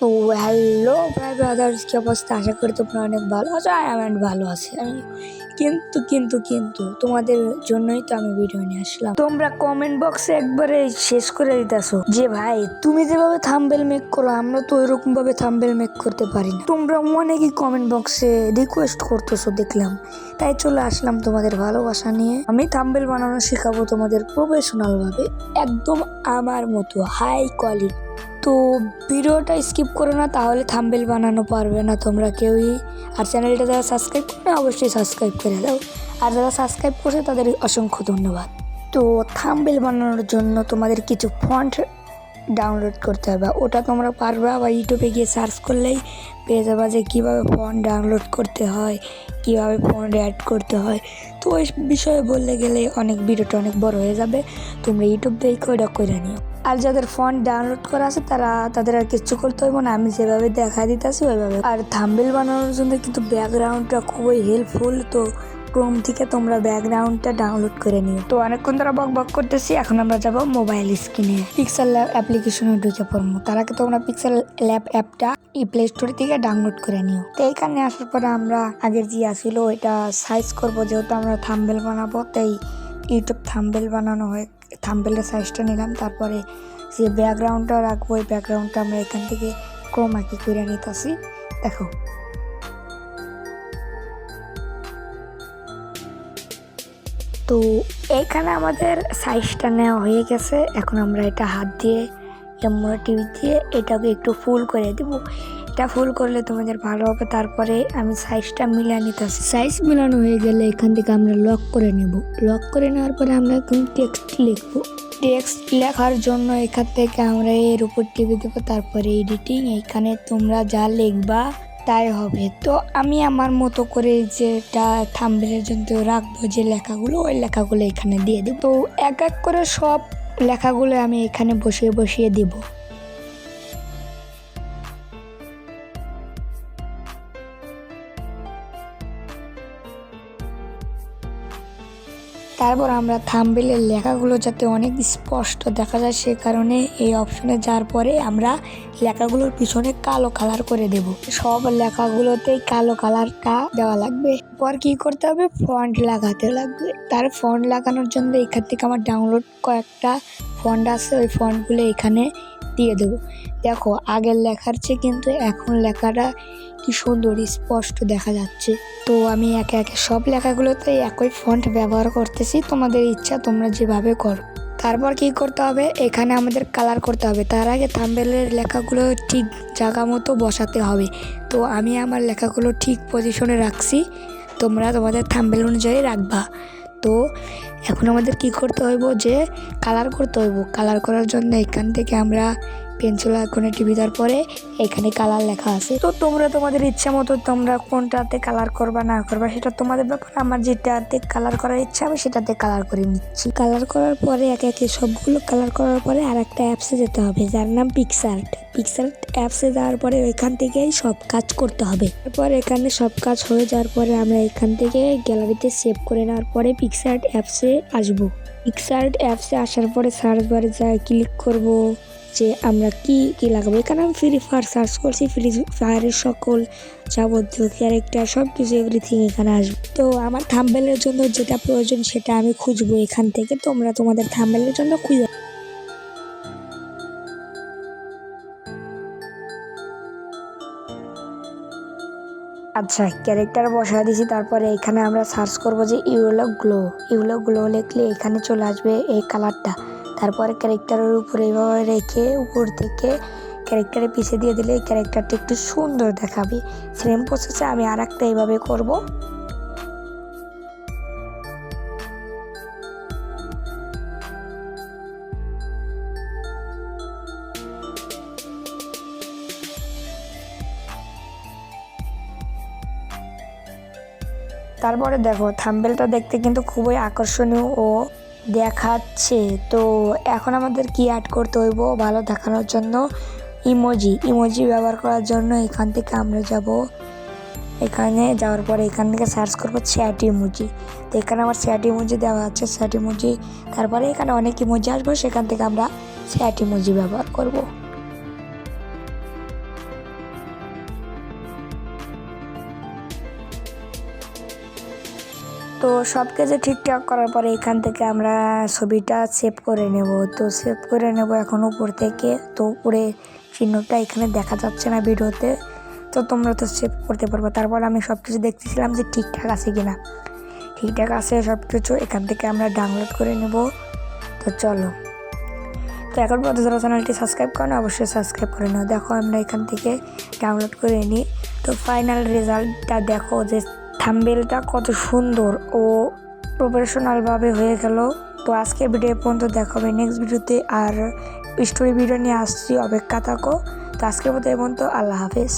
তো হ্যালো ভাই ব্রাদার্স কি অবস্থা? আশা করি তোমরা অনেক ভালো আছো আই এম ভালো আছি। আমি কিন্তু কিন্তু কিন্তু, তোমাদের জন্যই তো আমি ভিডিও নিয়ে আসলাম। তোমরা কমেন্ট বক্সে একবারে শেষ করে দিতেছো যে, ভাই, তুমি যেভাবে থাম্বেল মেক করো, আমরা তো ওইরকম ভাবে থাম্বেল মেক করতে পারি না। তোমরা অনেকই কমেন্ট বক্সে রিকোয়েস্ট করতেছো, দেখলাম। তাই চলে আসলাম তোমাদের ভালোবাসা নিয়ে। আমি থাম্বেল বানানো শেখাবো তোমাদের প্রফেশনাল ভাবে, একদম আমার মতো হাই কোয়ালিটি তো ভিডিওটা স্কিপ করো না, তাহলে থাম্বেল বানানো পারবে না তোমরা কেউই। আর চ্যানেলটা যারা সাবস্ক্রাইব করে অবশ্যই সাবস্ক্রাইব করে দাও। আর যারা সাবস্ক্রাইব করছে, তাদের অসংখ্য ধন্যবাদ। তো থাম্বেল বানানোর জন্য তোমাদের কিছু ফন্ট ডাউনলোড করতে হবে। ওটা তোমরা পারবা বা ইউটিউবে গিয়ে সার্চ করলেই পেয়ে যাবা যে কীভাবে ফন্ট ডাউনলোড করতে হয়, কীভাবে ফন্ট অ্যাড করতে হয়। তো ওই বিষয়ে বলতে গেলে অনেক ভিডিওটা অনেক বড় হয়ে যাবে। তোমরা ইউটিউব দেখে ওটা করে নিও? আর যাদের ফোন ডাউনলোড করা আছে, তারা তাদের আর কিচ্ছু করতে হবে না। আমি যেভাবে দেখা দিতেছি, ওইভাবে। আর থাম্বেল বানানোর জন্য কিন্তু ব্যাকগ্রাউন্ডটা খুবই হেল্পফুল তো ক্রোম থেকে তোমরা ব্যাকগ্রাউন্ডটা ডাউনলোড করে নিও। তো অনেকক্ষণ ধরে বক বক করতেছি, এখন আমরা যাব মোবাইল স্ক্রিনে পিক্সেল ল্যাব অ্যাপ্লিকেশনে ঢুকে পড়ব। তার আগে তোমরা পিক্সেল ল্যাব অ্যাপটা এই প্লে স্টোর থেকে ডাউনলোড করে নিও। তো এইখানে আসার পরে আমরা আগের যে আসিল ওইটা সাইজ করব, যেহেতু আমরা থাম্বেল বানাবো, তাই ইউটিউব থাম্বেল বানানো হয় থাম্বেলের সাইজটা নিলাম, তারপরে যে ব্যাকগ্রাউন্ডটা রাখব, ওই ব্যাকগ্রাউন্ডটা আমরা এখান থেকে ক্রোমাকি করে নিতেছি। দেখো। তো এখানে আমাদের সাইজটা নেওয়া হয়ে গেছে। এখন আমরা এটা হাত দিয়ে, এমন টিভি দিয়ে এটাকে একটু ফুল করে দিব। এটা ফুল করলে তোমাদের ভালো হবে, তারপরে আমি সাইজটা মিলিয়ে নিতেছি। সাইজ মিলানো হয়ে গেলে এখান থেকে আমরা লক করে নেব। লক করে নেওয়ার পরে আমরা এখন টেক্সট লিখব। টেক্সট লেখার জন্য এখান থেকে আমরা এর উপর টিভি দেবো, তারপরে এডিটিং এখানে তোমরা যা লিখবা তাই হবে। তো আমি আমার মতো করে যেটা থাম্বেলের জন্য রাখব, যে লেখাগুলো, ওই লেখাগুলো এখানে দিয়ে দেবো। তো এক এক করে সব লেখাগুলো আমি এখানে বসিয়ে বসিয়ে দিব। তারপর আমরা থাম্বেলের লেখাগুলো যাতে অনেক স্পষ্ট দেখা যায় সে কারণে এই অপশনে যাওয়ার পরে আমরা লেখাগুলোর পিছনে কালো কালার করে দেব। সব লেখাগুলোতেই কালো কালারটা দেওয়া লাগবে। পর কি করতে হবে? ফন্ট লাগাতে লাগবে। তার ফন্ট লাগানোর জন্য এখান থেকে আমার ডাউনলোড কয়েকটা ফন্ট আছে। ওই ফন্টগুলো এখানে দিয়ে দেবো। দেখো, আগের লেখার চেয়ে কিন্তু এখন লেখাটা কি সুন্দর, স্পষ্ট দেখা যাচ্ছে। তো আমি একে একে সব লেখাগুলোতে একই ফন্ট ব্যবহার করতেছি, তোমাদের ইচ্ছা তোমরা যেভাবে করো। তারপর কি করতে হবে? এখানে আমাদের কালার করতে হবে। তার আগে থাম্বেলের লেখাগুলো ঠিক জায়গা মতো বসাতে হবে। তো আমি আমার লেখাগুলো ঠিক পজিশনে রাখছি। তোমরা তোমাদের থাম্বেল অনুযায়ী রাখবা। তো এখন আমাদের কি করতে হইব যে কালার করতে হইব। কালার করার জন্য এখান থেকে আমরা পেন্সিল আইকনে টিভি দেওয়ার পরে এখানে কালার লেখা আছে। তো তোমরা তোমাদের ইচ্ছা মতো তোমরা কোনটাতে কালার করবা না করবা সেটা তোমাদের ব্যাপার। আমার যেটাতে কালার করার ইচ্ছা আমি সেটাতে কালার করে নিচ্ছি। কালার করার পরে একে একে সবগুলো কালার করার পরে আর একটা অ্যাপসে যেতে হবে যার নাম পিক্সার্ট পিক্সার্ট অ্যাপসে যাওয়ার পরে ওইখান থেকেই সব কাজ করতে হবে। তারপর এখানে সব কাজ হয়ে যাওয়ার পরে আমরা এখান থেকে গ্যালারিতে সেভ করে নেওয়ার পরে পিক্সার্ট অ্যাপসে আসব। পিক্সার্ট অ্যাপসে আসার পরে সার্চ বারে যা ক্লিক করব। যে আমরা কি কি লাগাবো? এখানে আমি ফ্রি ফায়ার সার্চ করছি ফ্রি ফায়ারের সকল যাবতীয় ক্যারেক্টার সব কিছু এভরিথিং এখানে আসবে। তো আমার থাম্বেলের জন্য যেটা প্রয়োজন সেটা আমি খুঁজবো এখান থেকে। তোমরা তোমাদের থাম্বেলের জন্য খুঁজে আচ্ছা ক্যারেক্টার বসা দিয়েছি, তারপরে এখানে আমরা সার্চ করব যে ইউলো গ্লো ইউলো গ্লো লিখলে এখানে চলে আসবে এই কালারটা তারপরে ক্যারেক্টারের উপরে এইভাবে রেখে উপর থেকে ক্যারেক্টারে পিছিয়ে দিয়ে দিলে ক্যারেক্টারটা একটু সুন্দর দেখাবে। সেম প্রসেসে আমি আর একটা এইভাবে করব। তারপরে দেখো থাম্বেলটা দেখতে কিন্তু খুবই আকর্ষণীয় ও দেখাচ্ছে। তো এখন আমাদের কি অ্যাড করতে হইব ভালো দেখানোর জন্য? ইমোজি ইমোজি ব্যবহার করার জন্য এখান থেকে আমরা যাব। এখানে যাওয়ার পরে এখান থেকে সার্চ করব চ্যাট ইমোজি তো এখানে আমার চ্যাট ইমোজি দেওয়া আছে। চ্যাট ইমোজি তারপরে এখানে অনেক ইমোজি আসব, সেখান থেকে আমরা চ্যাট ইমোজি ব্যবহার করব। তো সব কিছু ঠিকঠাক করার পরে এখান থেকে আমরা ছবিটা সেভ করে নেব। তো সেভ করে নেব এখন উপর থেকে। তো উপরে চিহ্নটা এখানে দেখা যাচ্ছে না ভিডিওতে। তো তোমরা তো সেভ করতে পারবে। তারপর আমি সব কিছু দেখতেছিলাম যে ঠিকঠাক আছে কি না ঠিকঠাক আছে সব কিছু এখান থেকে আমরা ডাউনলোড করে নেব। তো চলো। তো এখন পর্যন্ত যারা চ্যানেলটি সাবস্ক্রাইব করেন অবশ্যই সাবস্ক্রাইব করে নাও। দেখো আমরা এখান থেকে ডাউনলোড করে নিই। তো ফাইনাল রেজাল্টটা দেখো যে থাম্বেলটা কত সুন্দর ও প্রফেশনালভাবে হয়ে গেল। তো আজকে ভিডিও পর্যন্ত দেখা হবে নেক্সট ভিডিওতে আর স্টোরি ভিডিও নিয়ে আসছি, অপেক্ষা থাকো। তো আজকের মতো এ পর্যন্ত, আল্লাহ হাফেজ।